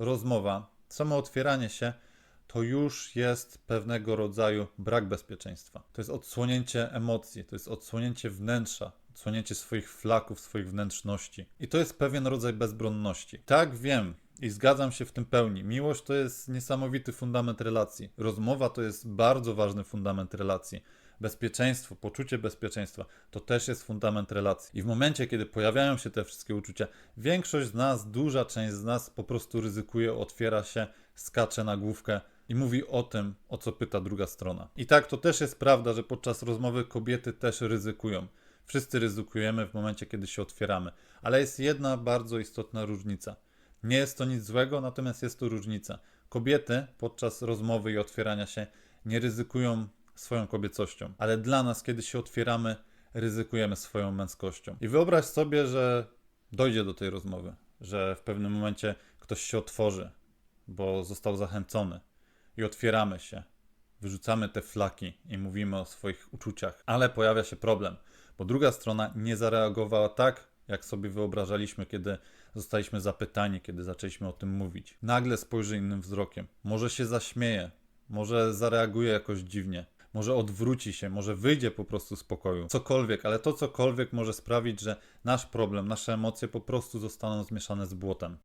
rozmowa, samo otwieranie się, to już jest pewnego rodzaju brak bezpieczeństwa. To jest odsłonięcie emocji, to jest odsłonięcie wnętrza, odsłonięcie swoich flaków, swoich wnętrzności. I to jest pewien rodzaj bezbronności. Tak, wiem. I zgadzam się w tym pełni. Miłość to jest niesamowity fundament relacji. Rozmowa to jest bardzo ważny fundament relacji. Bezpieczeństwo, poczucie bezpieczeństwa to też jest fundament relacji. I w momencie, kiedy pojawiają się te wszystkie uczucia, większość z nas, duża część z nas po prostu ryzykuje, otwiera się, skacze na główkę i mówi o tym, o co pyta druga strona. I tak, to też jest prawda, że podczas rozmowy kobiety też ryzykują. Wszyscy ryzykujemy w momencie, kiedy się otwieramy. Ale jest jedna bardzo istotna różnica. Nie jest to nic złego, natomiast jest to różnica. Kobiety podczas rozmowy i otwierania się nie ryzykują swoją kobiecością, ale dla nas, kiedy się otwieramy, ryzykujemy swoją męskością. I wyobraź sobie, że dojdzie do tej rozmowy, że w pewnym momencie ktoś się otworzy, bo został zachęcony i otwieramy się, wyrzucamy te flaki i mówimy o swoich uczuciach, ale pojawia się problem, bo druga strona nie zareagowała tak, jak sobie wyobrażaliśmy, kiedy zostaliśmy zapytani, kiedy zaczęliśmy o tym mówić. Nagle spojrzy innym wzrokiem, może się zaśmieje, może zareaguje jakoś dziwnie, może odwróci się, może wyjdzie po prostu z pokoju. Cokolwiek, ale to cokolwiek może sprawić, że nasz problem, nasze emocje po prostu zostaną zmieszane z błotem.